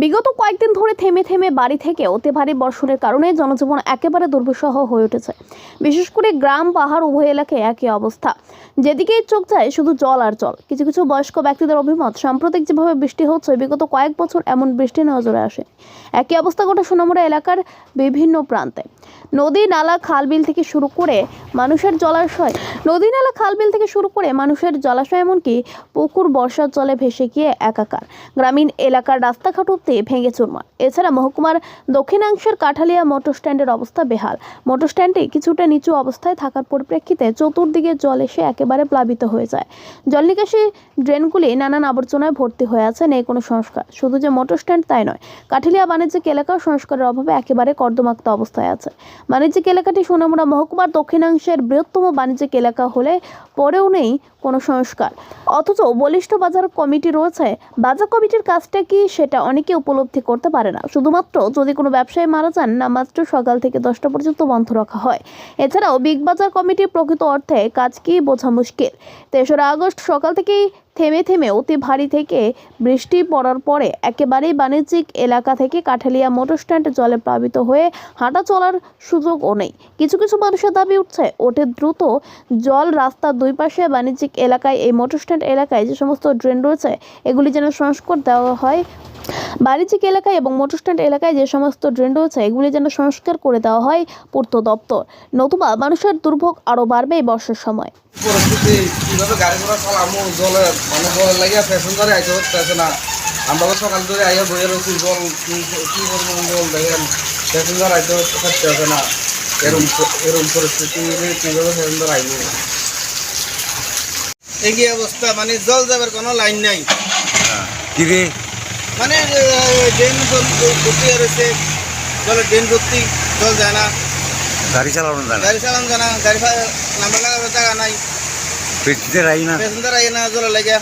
বিগত কয়েকদিন ধরে থেমে থেমে বাড়ি থেকে অতি ভারী বর্ষণের কারণে জনজীবন একেবারে দুর্বিষহ হয়ে উঠেছে। বিশেষ করে গ্রাম, পাহাড়, উভয় এলাকায় একই অবস্থা। যেদিকেই চোখ যায় শুধু জল আর জল। কিছু কিছু বয়স্ক ব্যক্তিদের অভিমত, সাম্প্রতিক যেভাবে বৃষ্টি হচ্ছে, বিগত কয়েক বছর এমন বৃষ্টি নজরে আসে। একই অবস্থা ঘটে সোনামুড়া এলাকার বিভিন্ন প্রান্তে। নদী, নালা, খালবিল থেকে শুরু করে মানুষের জলাশয়। নদী, নালা, খালবিল থেকে শুরু করে মানুষের জলাশয়, এমনকি পুকুর, বর্ষার জলে ভেসে গিয়ে একাকার। গ্রামীণ এলাকার রাস্তাঘাট অব্দি ভেঙে চুরমার। এছাড়া মহকুমার দক্ষিণাংশের কাঠালিয়া মোটর স্ট্যান্ডের অবস্থা বেহাল। মোটর স্ট্যান্ডটি কিছুটা নিচু অবস্থায় থাকার পরিপ্রেক্ষিতে চতুর্দিকে জল এসে একেবারে প্লাবিত হয়ে যায়। জল নিকাশি ড্রেনগুলি নানান আবর্জনায় ভর্তি হয়ে আছে, নেই কোনো সংস্কার। শুধু যে মোটর স্ট্যান্ড তাই নয়, কাঠালিয়া বাণিজ্যিক এলাকাও সংস্কারের অভাবে একেবারে কর্দমাক্ত অবস্থায় আছে। বাণিজ্যিক এলাকাটি সোনামুড়া মহকুমার দক্ষিণাংশের বৃহত্তম বাণিজ্যিক এলাকা হলে পরেও নেই কোনো সংস্কার। অথচ বলিষ্ঠ বাজার কমিটি রয়েছে। বাজার কমিটির কাজটা কি সেটা অনেকে উপলব্ধি করতে পারে না। শুধুমাত্র যদি কোনো ব্যবসায়ী মারা যান, না মাত্র সকাল থেকে দশটা পর্যন্ত বন্ধ রাখা হয়। এছাড়াও বিগ বাজার কমিটির প্রকৃত অর্থে কাজ কি বোঝা মুশকিল। তেসরা আগস্ট সকাল থেকেই থেমে থেমে অতি ভারী থেকে বৃষ্টি পড়ার পরে একেবারেই বাণিজ্যিক এলাকা থেকে কাঠালিয়া মোটর স্ট্যান্ড জলে প্লাবিত হয়ে হাঁটা চলার সুযোগও নেই। কিছু কিছু মানুষের দাবি উঠছে, ওঠে দ্রুত জল রাস্তার দুই পাশে বাণিজ্যিক এলাকায়, এই মোটর স্ট্যান্ড এলাকায় যে সমস্ত ড্রেন রয়েছে, এগুলি যেন সংস্কার দেওয়া হয়। বাণিজ্যিক এলাকায় এবং মোটর স্ট্যান্ড এলাকায় যে সমস্ত ড্রেন রয়েছে, এগুলি যেন সংস্কার করে দেওয়া হয় পূর্ত দপ্তর। নতুবা মানুষের দুর্ভোগ আরও বাড়বে এই বর্ষার সময়। পরিস্থিতি কীভাবে গাড়ি ঘোড়া চালামো জলে মানে জলের লাগিয়া প্যাসেঞ্জারে আইতে না। আমরা তো সকাল ধরে আইয়া বইয়ে রয়েছি জল কি কি করব জল দেখেন প্যাসেঞ্জার আইতে না। এরম এরম পরিস্থিতি কীভাবে প্যাসেঞ্জার আইব? একই অবস্থা? মানে জল যাবার কোনো লাইন নাই। কিরে মানে ড্রেন ভর্তি হয়ে রয়েছে। জলের ড্রেন ভর্তি জল যায় না। গাড়ি চালানো জানা গাড়ি চালানো জানা গাড়ি নাম্বার লাগা নাই। পেটিতে রাই না? প্যাসেঞ্জার আই না জলে লাগে।